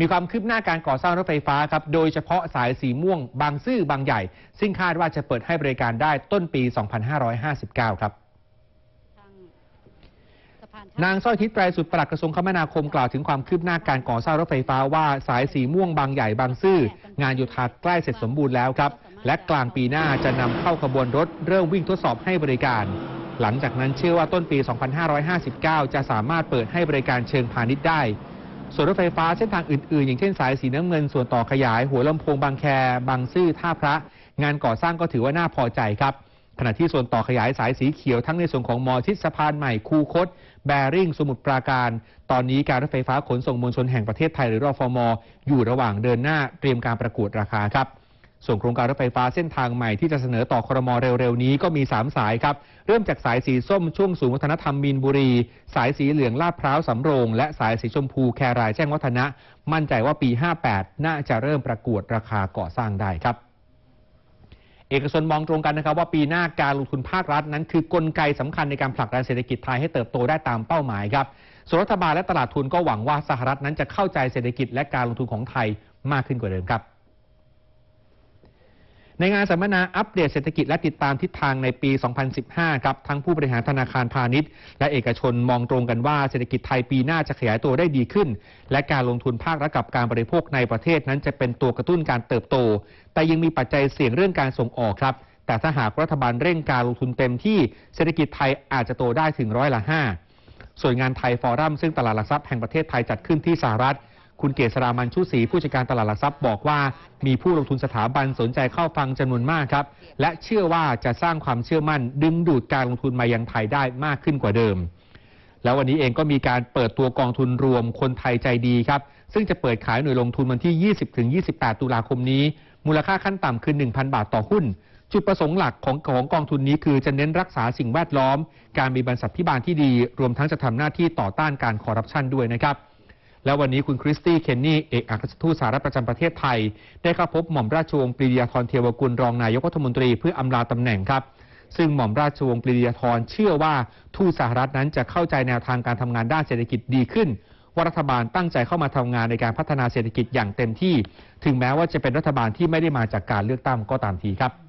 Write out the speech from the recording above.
มีความคืบหน้าการก่อสร้างรถไฟฟ้าครับ โดยเฉพาะสายสีม่วงบางซื่อบางใหญ่ ซึ่งคาดว่าจะเปิดให้บริการได้ต้นปี 2559 ครับทางสะพานนางสร้อยทิศไตรสุดปลัดกระทรวงคมนาคมกล่าวถึงความคืบหน้าการก่อสร้างรถไฟฟ้าว่าสายสีม่วงบางใหญ่บางซื่อ งานโยธาใกล้เสร็จสมบูรณ์แล้วครับ และกลางปีหน้าจะนำเข้าขบวนรถเริ่มวิ่งทดสอบให้บริการ หลังจากนั้นเชื่อว่าต้นปี 2559 จะสามารถเปิดให้บริการเชิงพาณิชย์ได้ ส่วนรถไฟฟ้าเส้นทางอื่นๆ อย่างเช่นสายสีน้ำเงินส่วนต่อขยาย หัวลำโพงบางแค บางซื่อท่าพระ งานก่อสร้างก็ถือว่าน่าพอใจครับขณะที่ส่วนต่อขยายสายสีเขียวทั้งในส่วนของมอชิดสะพานใหม่คูคต แบริ่งสมุทรปราการ ตอนนี้การรถไฟฟ้าขนส่งมวลชนแห่งประเทศไทยหรือรอฟมอยู่ระหว่างเดินหน้าเตรียมการประกวดราคาครับ ส่วนโครงการรถไฟฟ้าเส้นทางใหม่ที่จะเสนอต่อครมเร็วๆ นี้ก็มี 3 สายครับ เริ่มจากสายสีส้มช่วงศูนย์วัฒนธรรมมีนบุรี สายสีเหลืองลาดพร้าวสำโรง และสายสีชมพูแครายแจ้งวัฒนะ มั่นใจว่าปี 58 น่าจะเริ่มประกวดราคาก่อสร้างได้ครับเอกชนมองตรงกันนะครับว่าปีหน้าการลงทุนภาครัฐนั้น คือกลไกสำคัญในการผลักดันเศรษฐกิจไทยให้เติบโตได้ตามเป้าหมายครับส่วนรัฐบาลและตลาดทุนก็หวังว่าสหรัฐนั้นจะเข้าใจเศรษฐกิจและการลงทุนของไทยมากขึ้นกว่าเดิมครับ ในงานสัมมนาอัปเดตเศรษฐกิจและติดตามทิศทางในปี 2015 ครับ ทั้งผู้บริหารธนาคารพาณิชย์ และเอกชนมองตรงกันว่าเศรษฐกิจไทยปีหน้าจะขยายตัวได้ดีขึ้น และการลงทุนภาครัฐกับการบริโภคในประเทศนั้นจะเป็นตัวกระตุ้นการเติบโต แต่ยังมีปัจจัยเสี่ยงเรื่องการส่งออกครับ แต่ถ้าหากรัฐบาลเร่งการลงทุนเต็มที่เศรษฐกิจไทยอาจจะโตได้ถึงร้อยละห้าส่วนงานไทยฟอรัมซึ่งตลาดหลักทรัพย์แห่งประเทศไทยจัดขึ้นที่สหรัฐ คุณเกษรามันชุศรีผู้จัดการตลาดหลักทรัพย์บอกว่ามีผู้ลงทุนสถาบันสนใจเข้าฟังจำนวนมากครับ และเชื่อว่าจะสร้างความเชื่อมั่นดึงดูดการลงทุนมายังไทยได้มากขึ้นกว่าเดิม แล้ววันนี้เองก็มีการเปิดตัวกองทุนรวมคนไทยใจดีครับ ซึ่งจะเปิดขายหน่วยลงทุนวันที่ 20-28 ตุลาคมนี้ มูลค่าขั้นต่ำคือ 1,000 บาทต่อหุ้นจุดประสงค์หลักของของกองทุนนี้คือจะเน้นรักษาสิ่งแวดล้อม การมีบรรษัทพิบาลที่ดี รวมทั้งจะทำหน้าที่ต่อต้านการคอร์รัปชันด้วยนะครับ แล้ววันนี้คุณคริสตี้เคนนี่เอกอัครราชทูตสหรัฐประจำประเทศไทย ได้เข้าพบหม่อมราชวงศ์ปรีดียาธรเทวกุลรองนายกรัฐมนตรีเพื่ออำลาตำแหน่งครับ ซึ่งหม่อมราชวงศ์ปรีดียาธรเชื่อว่าทูตสหรัฐนั้นจะเข้าใจแนวทางการทำงานด้านเศรษฐกิจดีขึ้นว่ารัฐบาลตั้งใจเข้ามาทำงานในการพัฒนาเศรษฐกิจอย่างเต็มที่ ถึงแม้ว่าจะเป็นรัฐบาลที่ไม่ได้มาจากการเลือกตั้งก็ตามทีครับ